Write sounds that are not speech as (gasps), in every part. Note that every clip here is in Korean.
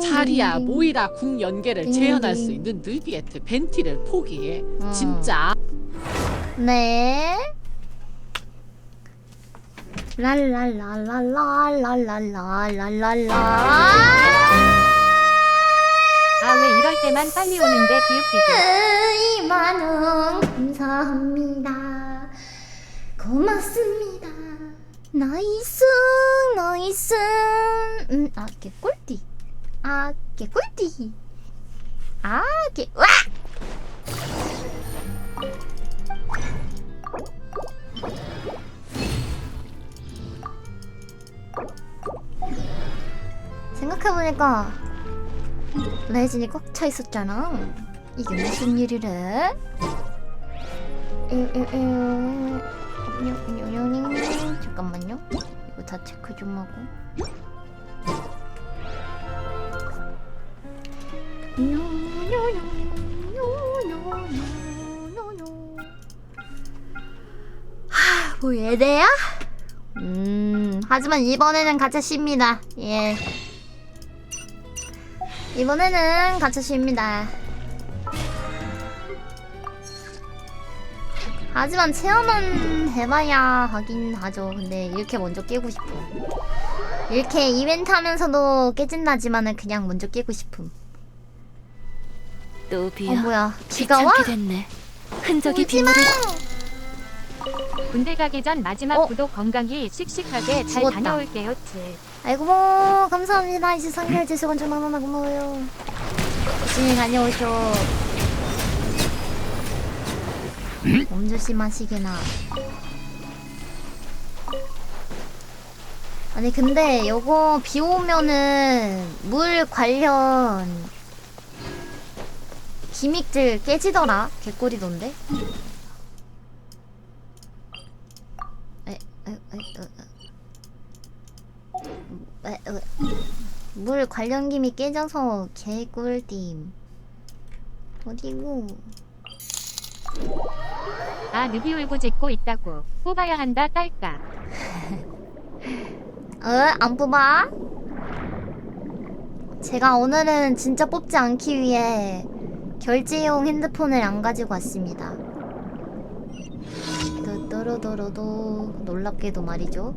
자리야 모이라 궁 연계를 재현할 수 있는 느비에트 벤티를 포기해 어. 진짜 네. 랄랄랄랄랄랄랄랄랄라. 아왜 이럴 때만 빨리 오는데 기웃기웃 이만원 감사합니다. 고맙습니다. 나이스 나이스. 음, 아 개꿀띠. 아 개꿀띠. 아 개. 와! 생각해보니까 레진이 꽉 차 있었잖아. 이게 무슨 일이래? 잠깐만요. 이거 다 체크 좀 하고. 하, 뭐 얘네야? 음, 하지만 이번에는 가차 쉽니다. 예. 이번에는 가차 쉽니다. 하지만 체험은 해봐야 하긴 하죠. 근데 이렇게 먼저 깨고 싶어. 이렇게 이벤트 하면서도 깨진다지만은 그냥 먼저 깨고 싶음. 또어 비야. 뭐야? 비가 와? 귀찮게 됐네. 흔적이 울지마! 빗물을 군대 가기 전 마지막 어? 구독 건강히 씩씩하게 잘 죽었다. 다녀올게요 치 아이고 뭐 감사합니다. 이제 상결 제수건 좀 하나 고마워요. 조심히 다녀오쇼. 몸 조심하시게나. 아니 근데 요거 비 오면은 물 관련 기믹들 깨지더라. 개꿀이던데. 에, 에, 에, 에, 에. 에, 에. 물 관련 김이 깨져서 개꿀팀 어디고? 아 느비 울고 짖고 있다고. 뽑아야 한다 딸까? (laughs) 어안 뽑아? 제가 오늘은 진짜 뽑지 않기 위해 결제용 핸드폰을 안 가지고 왔습니다. 또또로도로도 놀랍게도 말이죠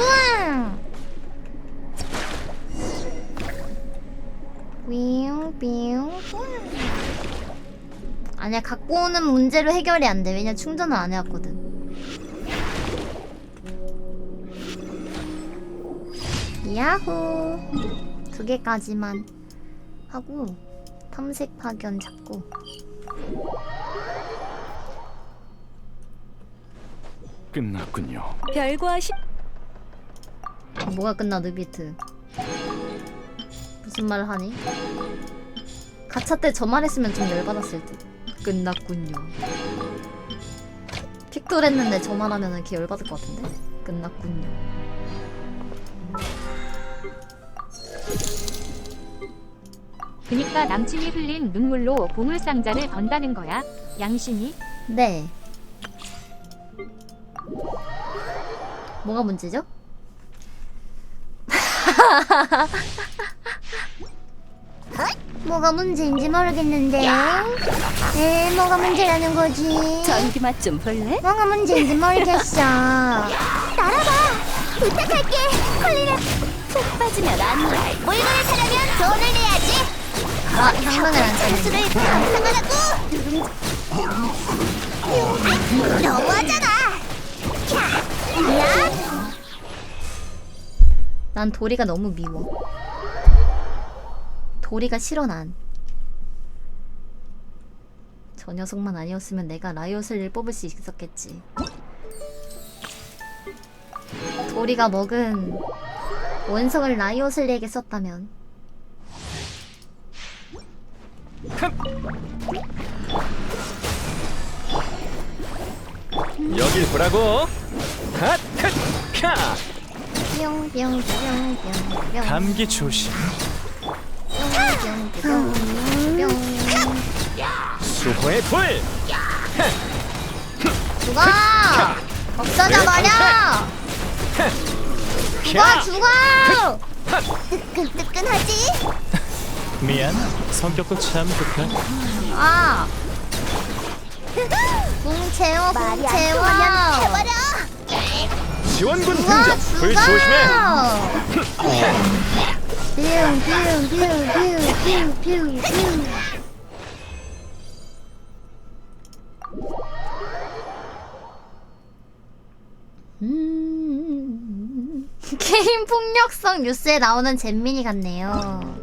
우와 윙 윙 아니야 갖고 오는 문제로 해결이 안 돼. 왜냐 충전을 안 해왔거든. 야호 두 개까지만 하고 탐색 파견 잡고 끝났군요. 별과 시 뭐가 끝나 느비트 무슨 말 하니? 가차 때저 말했으면 좀 열받았을 듯. 끝났군요. 픽돌 했는데 저 말하면 이렇게 열받을 것 같은데? 끝났군요. 그니까 남친이 흘린 눈물로 보물상자를 번다는 거야 양심이? 네. 뭐가 문제죠? 뭐가 문제인지 모르겠는데. 에 뭐가 문제라는 거지? 전기 맛 좀 볼래? 뭐가 문제인지 모르겠어. 따라봐. 부탁할게. 콜리는 푹 빠지면 안 돼. 물건을 사려면 돈을 내야지. 아 상관을 안 쓰네 감상하라고. 너무하잖아. 야! 난 도리가 너무 미워. 도리가 싫어 난. 저 녀석만 아니었으면 내가 라이엇을 뽑을 수 있었겠지. 도리가 먹은 원석을 라이엇을에게 썼다면. 여길 보라고. 핫, 핫, 카. 뿅뿅뿅뿅뿅 감기 조심. 뿅뿅뿅뿅 수호의 불. 죽어! 없어져 버려! 죽어 캬. 죽어! 뜨끈뜨끈하지? 미안. 성격도 참 좋다. 아! 궁 채워 궁 채워 지원군 등장. 불! 조심해. 뿅뿅뿅뿅뿅뿅뿅 (laughs) 음. 게임 폭력성 뉴스에 나오는 잼민이 같네요.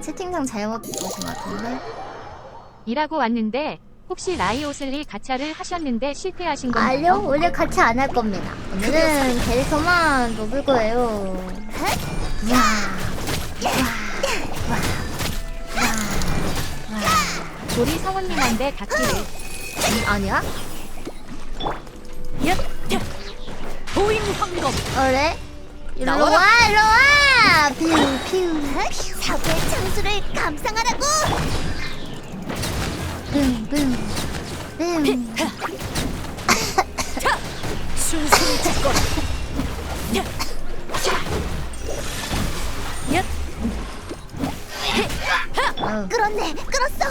채팅창 잘못 보신 것 같은데? 일하고 왔는데 혹시 라이오슬리 가차를 하셨는데 실패하신 건가요? 아니요, 원래 같이 안 할 겁니다. 오늘은 캐릭터만 녹을 거예요. 와, 우리 성원님한테 닿기를 아니야? 보인 황금 그래? 일로 나와라. 와, 일로 와! 퓨, 퓨. 사고의 창수를 감상하라고. 순순히 죽거라 어, 끌었네, 끌었어.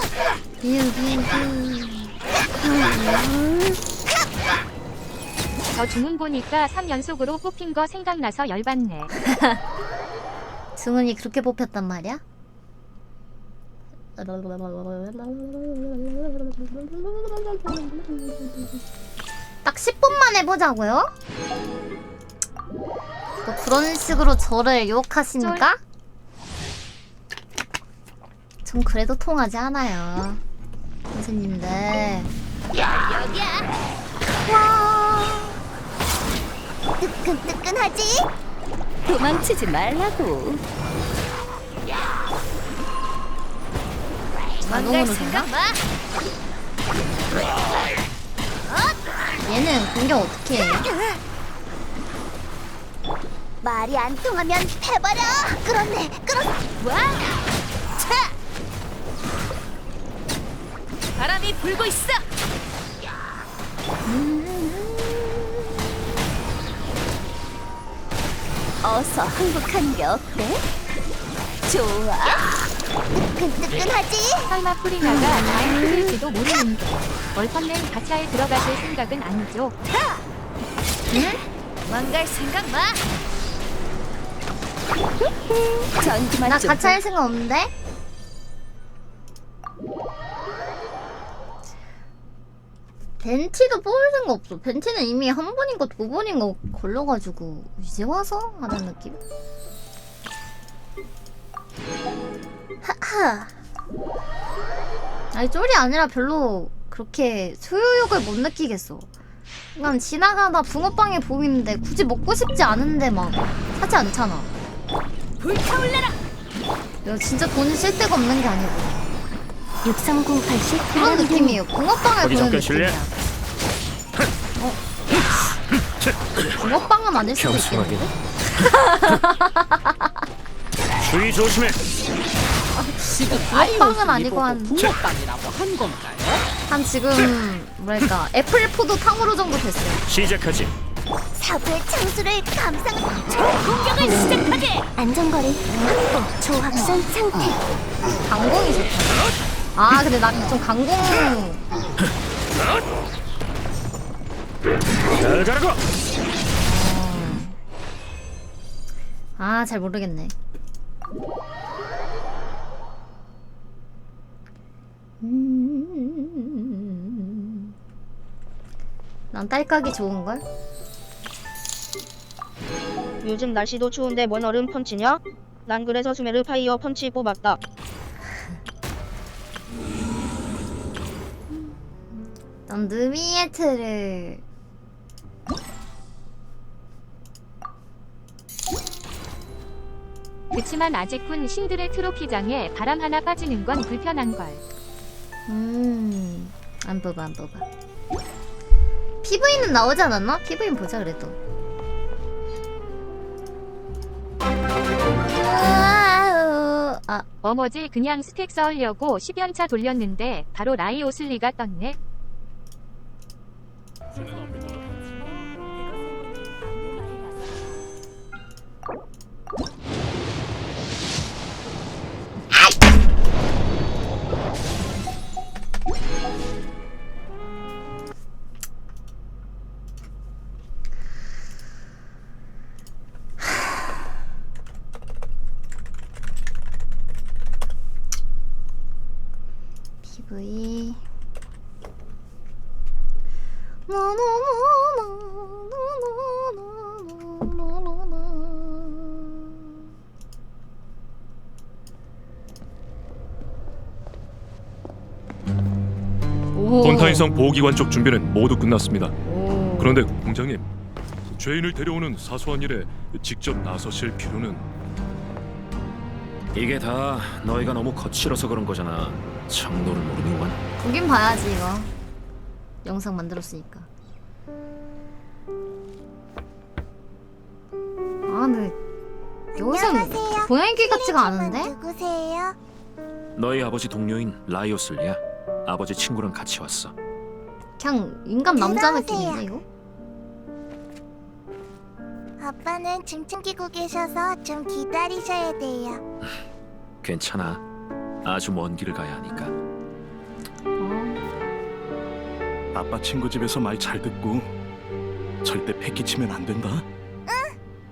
저 주문 보니까 3연속으로 뽑힌 거 생각나서 열받네. (laughs) 승은이 그렇게 뽑혔단 말이야? 딱 10분만 해보자고요? 또 그런 식으로 저를 유혹하십니까? 전 그래도 통하지 않아요 선생님들 뜨끈뜨끈하지? 도망치지 말라고. 자동으로 되나? 얘는 공격 어떻게 해? 말이 안 통하면 해버려. 끌었네, 끌었어. 와, 차. 바람이 불고 있어. 어서 항복하는 게 어때? 좋아. 뜨끈뜨끈하지? 설마 프리나가 잘 끌지도 모르는데 월펀맨 가차에 들어가실 생각은 아니죠? 망갈 생각 마. 전투만 나좀 같이 할 생각 없는데? 벤티도 뽑을 생각 없어. 벤티는 이미 한 번인가 두 번인가 걸려가지고 이제 와서 하는 느낌? 하하. 아니 쫄이 아니라 별로 그렇게 소유욕을 못 느끼겠어. 그냥 지나가다 붕어빵에 보이는데 굳이 먹고 싶지 않은데 막 사지 않잖아. 불타올라라. 이거 진짜 돈쓸 데가 없는 게 아니고 6308씩 그런 느낌이에요. 붕어빵을 거기 보는 잠깐. 느낌이야. 어? 붕어빵은 아닐 수도. 있겠는데? 주의 조심해. 지금 붕어빵은 아이오스 아니고 한- 붕어빵이라고 한 건가요? 한 지금 뭐랄까 애플 포도 탕후루 정도 됐어요. 시작하지. 사고의 창수를 감상. 공격을 시작하게. 안전거리 확보. 조합선 상태. 강공이 좋다. 아 근데 나 좀 강공 잘 가라고. 아 잘 모르겠네. 음. 난 딸깍이 좋은 걸. 요즘 날씨도 추운데 뭔 얼음 펀치냐? 난 그래서 스메르 파이어 펀치 뽑았다. 난 느미에트를 그치만 아직군 신들의 트로피장에 바람 하나 빠지는 건 불편한 걸. 음 안 뽑아 안 뽑아 PV는 나오지 않았나? PV는 보자 그래도 아우, 아 어머지 그냥 스택 쌓으려고 10연차 돌렸는데 바로 라이 오슬리가 떴네. 본타인성 보호기관 쪽 준비는 모두 끝났습니다. 그런데 공장님, 죄인을 데려오는 사소한 일에 직접 나서실 필요는 이게 다 너희가 너무 거칠어서 그런 거잖아. 정도를 모르는구만. 보긴 봐야지 이거 영상 만들었으니까 아 근데 여기선 고양이 같지가 않은데? 누구세요? 너희 아버지 동료인 라이오슬리야. 아버지 친구랑 같이 왔어. 그냥 인간 남자 들어오세요. 느낌인데 이거? 아빠는 짐 챙기고 계셔서 좀 기다리셔야 돼요. (laughs) 괜찮아. 아주 먼 길을 가야 하니까. 어. 아빠 친구 집에서 말 잘 듣고 절대 패기치면 안 된다.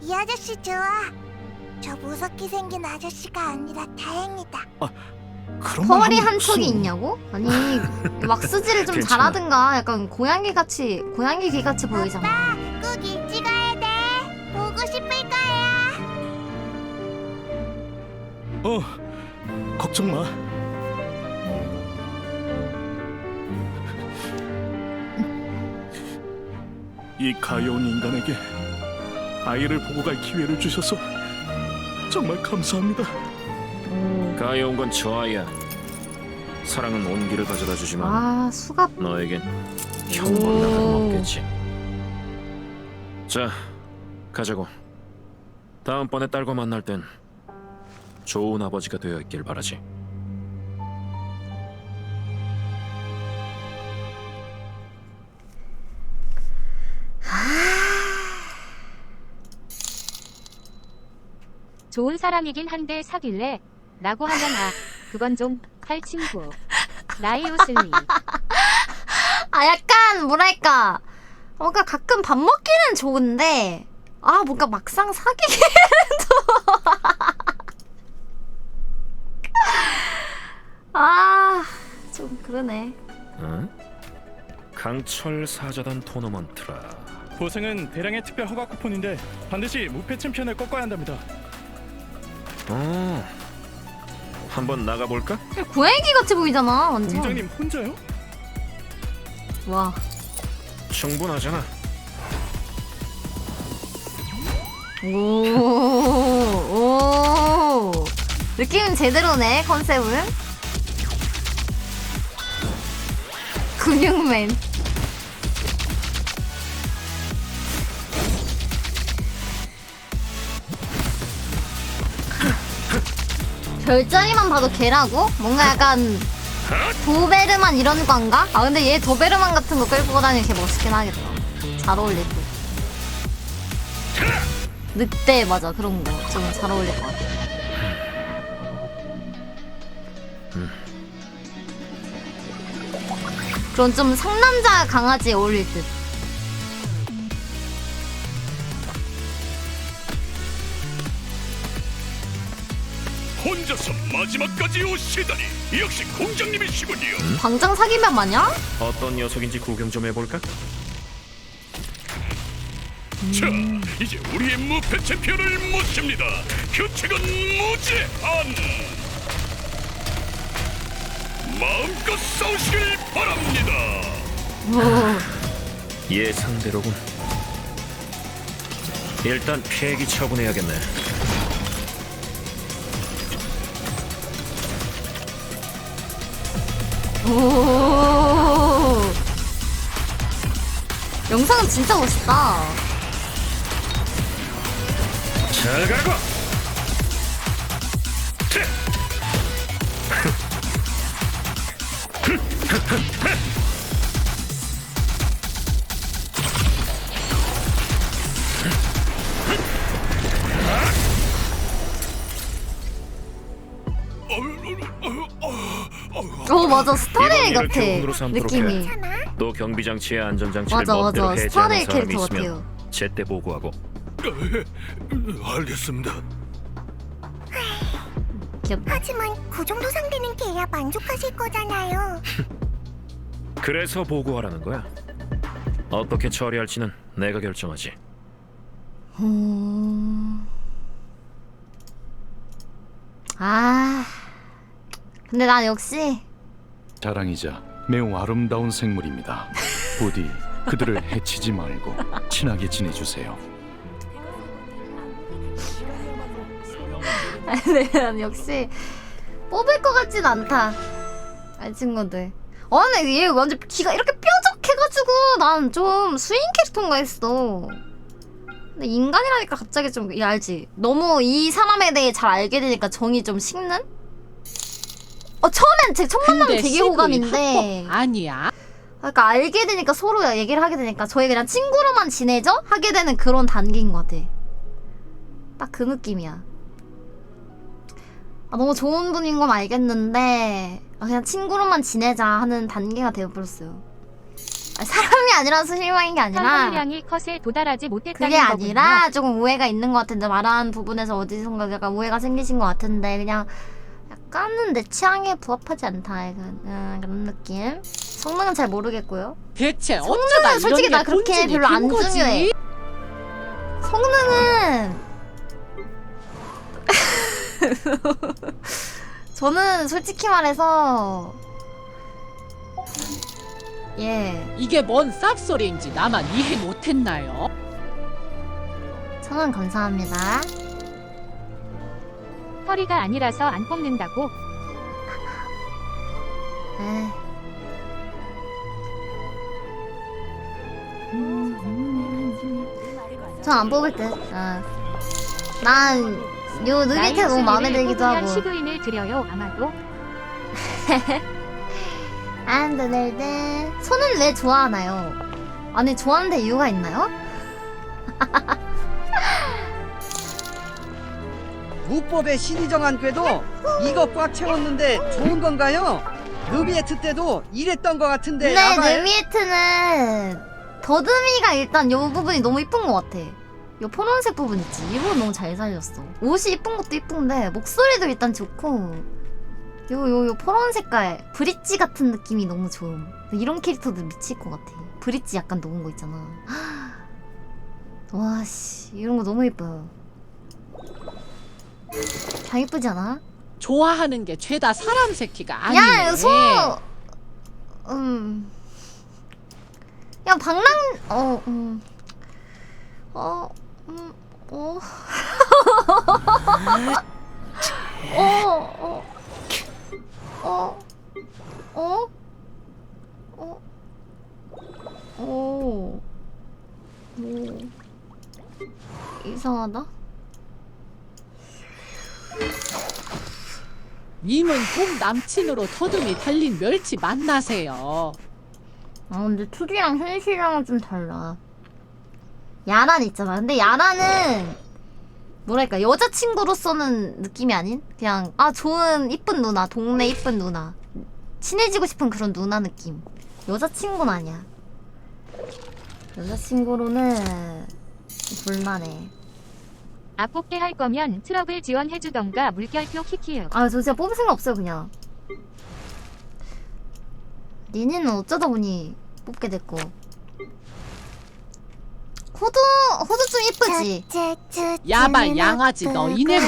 이 아저씨 좋아. 저 무섭게 생긴 아저씨가 아니라 다행이다. 그런 펄이 말한 하면 척이 무슨- 있냐고? 아니 (laughs) 왁스질을 좀 괜찮아. 잘하든가 약간 고양이 같이 고양이 개 같이 보이잖아 꼭 일찍 가야 돼. 보고 싶을 거야. 어, 걱정 마. 이 가여운 인간에게 아이를 보고 갈 기회를 주셔서 정말 감사합니다. 가여운 건 저 아이야. 사랑은 온 길을 가져다 주지만 아 수갑 너에겐 형벌이나 오. 다름없겠지. 자, 가자고. 다음번에 딸과 만날 땐 좋은 아버지가 되어 있길 바라지. 좋은 사람이긴 한데 사귈래? 라고 하면 아 그건 좀 할 친구. 라이 오슬리. 아 약간 뭐랄까 뭔가 가끔 밥 먹기는 좋은데 아 뭔가 막상 사귀기는 (laughs) 좀아좀 그러네 응? 강철 사자단 토너먼트라. 보상은 대량의 특별 허가 쿠폰인데 반드시 무패 챔피언을 꺾어야 한답니다. 어, 한번 나가 볼까? 고양이 같이 보이잖아 완전 공장님 혼자요? 와 충분하잖아. 오, 오. 느낌은 제대로네, 컨셉은. 근육맨. 별자리만 봐도 개라고? 뭔가 약간 도베르만 이런 건가? 아 근데 얘 도베르만 같은 거 끌고 다니는 게 멋있긴 하겠다. 잘 어울릴 듯. 늑대 맞아 그런 거 좀 잘 어울릴 것 같아. 그런 좀 상남자 강아지에 어울릴 듯. 혼자서 마지막까지 오시다니 역시 공장님이시군요. 광장 사기면 마냐? 어떤 녀석인지 구경 좀 해볼까? 자, 이제 우리의 무패 챔피언을 모십니다. 규칙은 무제한. 마음껏 싸우시길 바랍니다. 예상대로군. 일단 폐기 처분해야겠네. 오. 영상은 진짜 멋있다. 잘 가고. 어 맞아 스타레이 일을 같아 교훈으로 삼도록 느낌이. 또 경비 장치의 안전 장치를 맞아 멋대로 맞아 해제하는 스타레이 사람이 캐릭터 있으면 같아요. 제때 보고하고 (laughs) 알겠습니다. 귀엽다. 하지만 그 정도 상대는 돼야 만족하실 거잖아요. (laughs) 그래서 보고하라는 거야. 어떻게 처리할지는 내가 결정하지. 음... 아 근데 난 역시 자랑이자 매우 아름다운 생물입니다. 부디 그들을 해치지 말고 친하게 지내주세요. (laughs) 난 역시 뽑을 것 같진 않다. 아 친구들. 아 근데 얘 완전 기가 이렇게 뾰족해가지고 난 좀 스윙 캐릭터인가 했어. 근데 인간이라니까 갑자기 좀이 알지? 너무 이 사람에 대해 잘 알게 되니까 정이 좀 식는? 어 처음엔 제첫 근데 되게 호감인데 합법 아니야. 그러니까 알게 되니까 서로 얘기를 하게 되니까 저희 그냥 친구로만 지내죠? 하게 되는 그런 단계인 것 같아. 딱 그 느낌이야. 아, 너무 좋은 분인 건 알겠는데 아, 그냥 친구로만 지내자 하는 단계가 되어버렸어요. 아, 사람이 아니라서 실망인 게 아니라 탐험량이 컷에 도달하지 못했다는 그게 거군요. 아니라 조금 오해가 있는 것 같은데 말하는 부분에서 어디선가 약간 오해가 생기신 것 같은데 그냥 약간은 내 취향에 부합하지 않다 약간 음, 그런 느낌. 성능은 잘 모르겠고요. 대체 성능은 솔직히 게나 그렇게 별로 안된 거지? 중요해. 성능은 (laughs) 저는 솔직히 말해서 예 이게 뭔 쌉소리인지 나만 이해 못했나요? 천원 감사합니다. 허리가 아니라서 안 뽑는다고. 에이. 전안 뽑을 듯. 어. 난요 느릿해 너무 마음에 들기도 하고. 시도인을 드려요 아마도. (laughs) 안 드늘드 손은 왜 좋아하나요? 아니 좋아하는데 이유가 있나요? (laughs) 무법의 신이 정한 궤도 이거 꽉 채웠는데 좋은 건가요? 루비에트 때도 이랬던 것 같은데 근데 아마 느미에트는 더듬이가 일단 요 부분이 너무 이쁜 것 같아. 요 파란색 부분 있지? 이 부분 너무 잘 살렸어. 옷이 이쁜 것도 이쁜데 목소리도 일단 좋고 요 요요 파란 색깔 브릿지 같은 느낌이 너무 좋음. 이런 캐릭터도 미칠 것 같아. 브릿지 약간 녹은 거 있잖아. (gasps) 와씨 이런 거 너무 예뻐요. 다 예쁘지 않아? 좋아하는 게 죄다 사람 새끼가 아니네. 야, 소. 음. 야, 방랑. 어, 음. 어, 음, 어. (laughs) 어, 어. 어. 어. 어. 오. 오. 이상하다. 님은 봄 남친으로 터듬이 달린 멸치 만나세요. 아 근데 2D랑 현실이랑은 좀 달라. 야란 있잖아. 근데 야란은 뭐랄까 여자친구로서는 느낌이 아닌? 그냥 아 좋은 이쁜 누나 동네 이쁜 누나. 친해지고 싶은 그런 누나 느낌. 여자친구는 아니야. 여자친구로는 곤란해 아 뽑게 할 거면 트러블 지원해주던가 물결표 키키요. 아 저 진짜 뽑을 생각 없어요 그냥. 니네는 어쩌다 보니 뽑게 됐고. 호두 호두 좀 이쁘지? 야발 양아지 너희네. (laughs)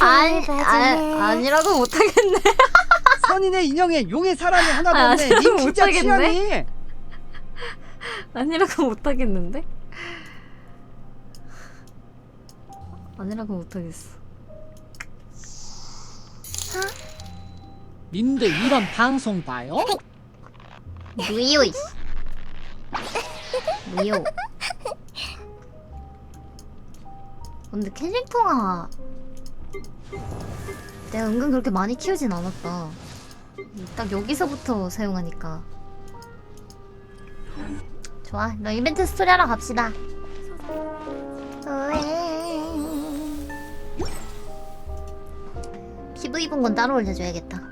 아니 아, 아니라고 못하겠네. (laughs) 선인의 인형에 용의 사람이 하나도 아, 없네. 님 진짜 못하겠네. 취향이 아니라고 못하겠는데 아니라고 못하겠어 님들 이런 방송 봐요? 누이오이 뭐요? 근데 캐릭터가 내가 은근 그렇게 많이 키우진 않았다. 딱 여기서부터 사용하니까. 좋아, 너 이벤트 스토리 하러 갑시다. 입은 건 따로 올려줘야겠다.